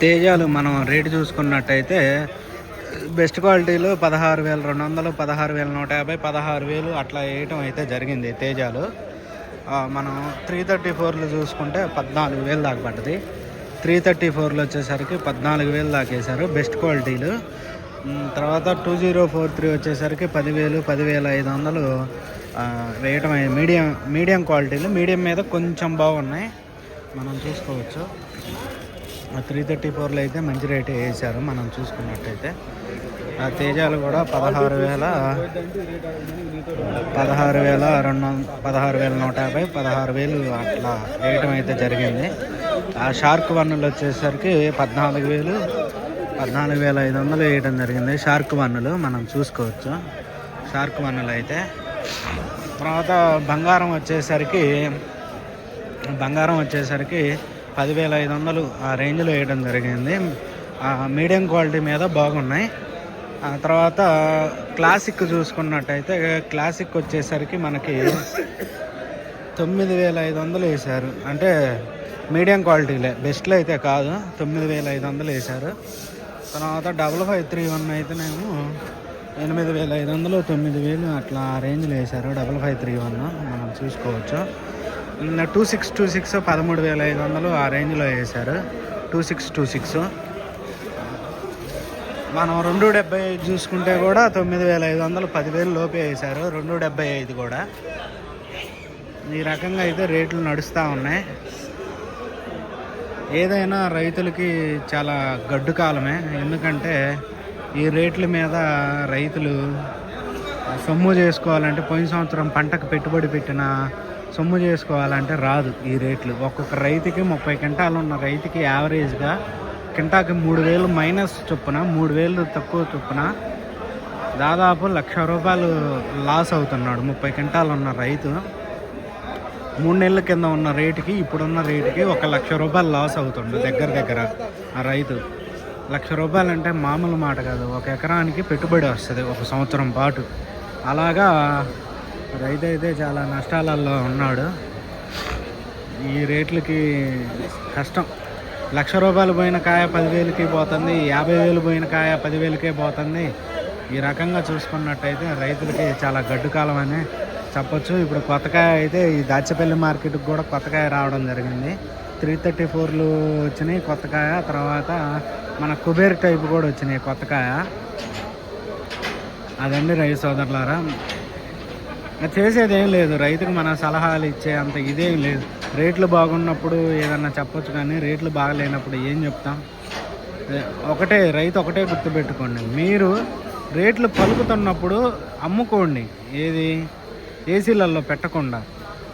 తేజాలు మనం రేటు చూసుకున్నట్టయితే బెస్ట్ క్వాలిటీలు పదహారు వేల రెండు వందలు పదహారు వేల నూట యాభై పదహారు వేలు అట్లా వేయటం అయితే జరిగింది తేజాలు. మనం త్రీ థర్టీ ఫోర్లు చూసుకుంటే పద్నాలుగు వేలు దాకా పడ్డది. త్రీ థర్టీ ఫోర్లు వచ్చేసరికి పద్నాలుగు వేలు దాకా వేశారు బెస్ట్ క్వాలిటీలు. తర్వాత టూ జీరో ఫోర్ త్రీ వచ్చేసరికి పదివేలు పదివేల ఐదు వందలు వేయటం మీడియం మీడియం క్వాలిటీలు. మీడియం మీద కొంచెం బాగున్నాయి. మనం చూసుకోవచ్చు. త్రీ థర్టీ ఫోర్లో అయితే మంచి రేట్ వేశారు మనం చూసుకున్నట్టయితే. ఆ తేజాలు కూడా పదహారు వేల పదహారు వేల రెండు పదహారు వేల నూట యాభై పదహారు వేలు అట్లా వేయటం అయితే జరిగింది. ఆ షార్క్ వన్నులు వచ్చేసరికి పద్నాలుగు వేలు పద్నాలుగు వేల ఐదు వందలు వేయటం జరిగింది. షార్క్ వన్నులు మనం చూసుకోవచ్చు. షార్క్ వన్నులు అయితే తర్వాత బంగారం వచ్చేసరికి బంగారం వచ్చేసరికి పదివేల ఐదు వందలు ఆ రేంజ్లో వేయడం జరిగింది. ఆ మీడియం క్వాలిటీ మీద బాగున్నాయి. ఆ తర్వాత క్లాసిక్ చూసుకున్నట్టయితే క్లాసిక్ వచ్చేసరికి మనకి తొమ్మిది వేల ఐదు వందలు వేశారు. అంటే మీడియం క్వాలిటీలే బెస్ట్లో అయితే కాదు. తొమ్మిది వేల ఐదు వందలు వేశారు. తర్వాత డబల్ ఫైవ్ త్రీ వన్ అయితేనేమో ఎనిమిది వేల ఐదు వందలు తొమ్మిది వేలు అట్లా ఆ రేంజ్లో వేశారు. డబల్ ఫైవ్ త్రీ వన్ మనం చూసుకోవచ్చు. టూ సిక్స్ టూ సిక్స్ పదమూడు వేల ఐదు వందలు ఆ రేంజ్లో వేశారు. Two six two six. మనం రెండు డెబ్బై ఐదు చూసుకుంటే కూడా తొమ్మిది వేల ఐదు వందలు పదివేలు లోపే వేశారు. రెండు డెబ్బై ఐదు కూడా. ఈ రకంగా అయితే రేట్లు నడుస్తూ ఉన్నాయి. ఏదైనా రైతులకి చాలా గడ్డు కాలమే. ఎందుకంటే ఈ రేట్ల మీద రైతులు సొమ్ము చేసుకోవాలంటే పోయిన సంవత్సరం పంటకు పెట్టుబడి పెట్టిన సొమ్ము చేసుకోవాలంటే రాదు ఈ రేట్లు. ఒక్కొక్క రైతుకి ముప్పై క్వింటాలు ఉన్న రైతుకి యావరేజ్గా కింటాకి మూడు వేలు మైనస్ చొప్పున మూడు వేలు తక్కువ చొప్పున దాదాపు లక్ష రూపాయలు లాస్ అవుతున్నాడు ముప్పై క్వింటాలు ఉన్న రైతు. మూడు నెలల కింద ఉన్న రేటుకి ఇప్పుడున్న రేటుకి ఒక లక్ష రూపాయలు లాస్ అవుతుండు దగ్గర దగ్గర ఆ రైతు. లక్ష రూపాయలు అంటే మామూలు మాట కాదు. ఒక ఎకరానికి పెట్టుబడి వస్తుంది ఒక సంవత్సరం పాటు. అలాగా రైతు అయితే చాలా నష్టాలలో ఉన్నాడు. ఈ రేట్లకి కష్టం. లక్ష రూపాయలు పోయిన కాయ పదివేలకి పోతుంది యాభై వేలు పోయిన కాయ పదివేలకే పోతుంది. ఈ రకంగా చూసుకున్నట్టయితే రైతులకి చాలా గడ్డు కాలం అని చెప్పొచ్చు. ఇప్పుడు కొత్తకాయ అయితే ఈ దాచపల్లి మార్కెట్కి కూడా కొత్తకాయ రావడం జరిగింది. త్రీ థర్టీ ఫోర్లు వచ్చినాయి కొత్తకాయ తర్వాత మన కుబేర్ టైప్ కూడా వచ్చినాయి కొత్తకాయ అదండి రైతు సోదరులారా చేసేది ఏం లేదు. రైతుకు మన సలహాలు ఇచ్చే అంత ఇదేం లేదు. రేట్లు బాగున్నప్పుడు ఏదన్నా చెప్పొచ్చు కానీ రేట్లు బాగలేనప్పుడు ఏం చెప్తాం? ఒకటే రైతు ఒకటే గుర్తుపెట్టుకోండి. మీరు రేట్లు పలుకుతున్నప్పుడు అమ్ముకోండి. ఏది? ఏసీలలో పెట్టకుండా.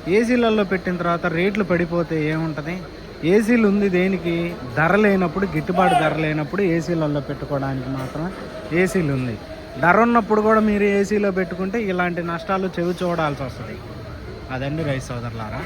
ఏసీలలో పెట్టిన తర్వాత రేట్లు పడిపోతే ఏముంటుంది? ఏసీలు ఉంది దేనికి? ధర లేనప్పుడు గిట్టుబాటు ధర లేనప్పుడు ఏసీలలో పెట్టుకోవడానికి మాత్రం ఏసీలు ఉంది. ధర ఉన్నప్పుడు కూడా మీరు ఏసీలో పెట్టుకుంటే ఇలాంటి నష్టాలు చెవి చూడాల్సి వస్తుంది. అదండి రైస్ సోదరులారా.